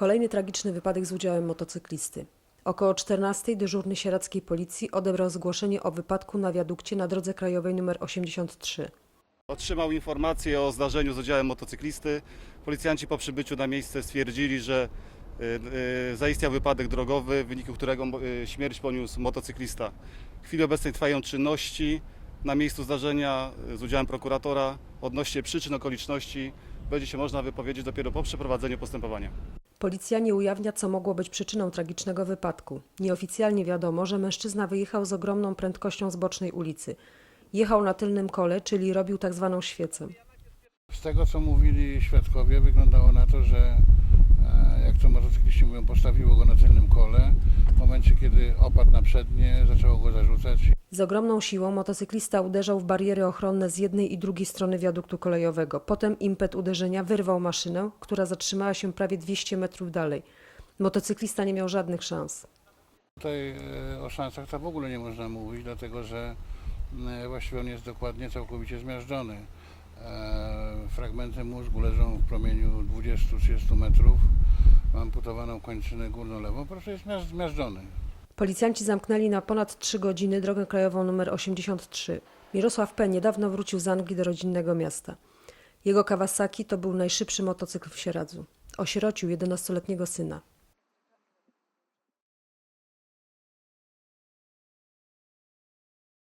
Kolejny tragiczny wypadek z udziałem motocyklisty. Około 14 dyżurny sieradzkiej policji odebrał zgłoszenie o wypadku na wiadukcie na drodze krajowej nr 83. Otrzymał informację o zdarzeniu z udziałem motocyklisty. Policjanci po przybyciu na miejsce stwierdzili, że y, y, zaistniał wypadek drogowy, w wyniku którego y, śmierć poniósł motocyklista. W chwili obecnej trwają czynności na miejscu zdarzenia z udziałem prokuratora. Odnośnie przyczyn okoliczności będzie się można wypowiedzieć dopiero po przeprowadzeniu postępowania. Policja nie ujawnia, co mogło być przyczyną tragicznego wypadku. Nieoficjalnie wiadomo, że mężczyzna wyjechał z ogromną prędkością z bocznej ulicy. Jechał na tylnym kole, czyli robił tak zwaną świecę. Z tego co mówili świadkowie wyglądało na to, że e, jak to mówią, postawiło go na tylnym kole. W momencie kiedy opadł na przednie, zaczęło go zarzucać. Z ogromną siłą motocyklista uderzał w bariery ochronne z jednej i drugiej strony wiaduktu kolejowego. Potem impet uderzenia wyrwał maszynę, która zatrzymała się prawie 200 metrów dalej. Motocyklista nie miał żadnych szans. Tutaj e, o szansach to w ogóle nie można mówić, dlatego że e, właściwie on jest dokładnie całkowicie zmiażdżony. E, Fragmenty mózgu leżą w promieniu 20-30 metrów. Amputowaną kończynę górną lewą, po prostu jest zmiaż- zmiażdżony. Policjanci zamknęli na ponad 3 godziny drogę krajową nr 83. Mirosław P. niedawno wrócił z Anglii do rodzinnego miasta. Jego Kawasaki to był najszybszy motocykl w Sieradzu. Osierocił 11-letniego syna.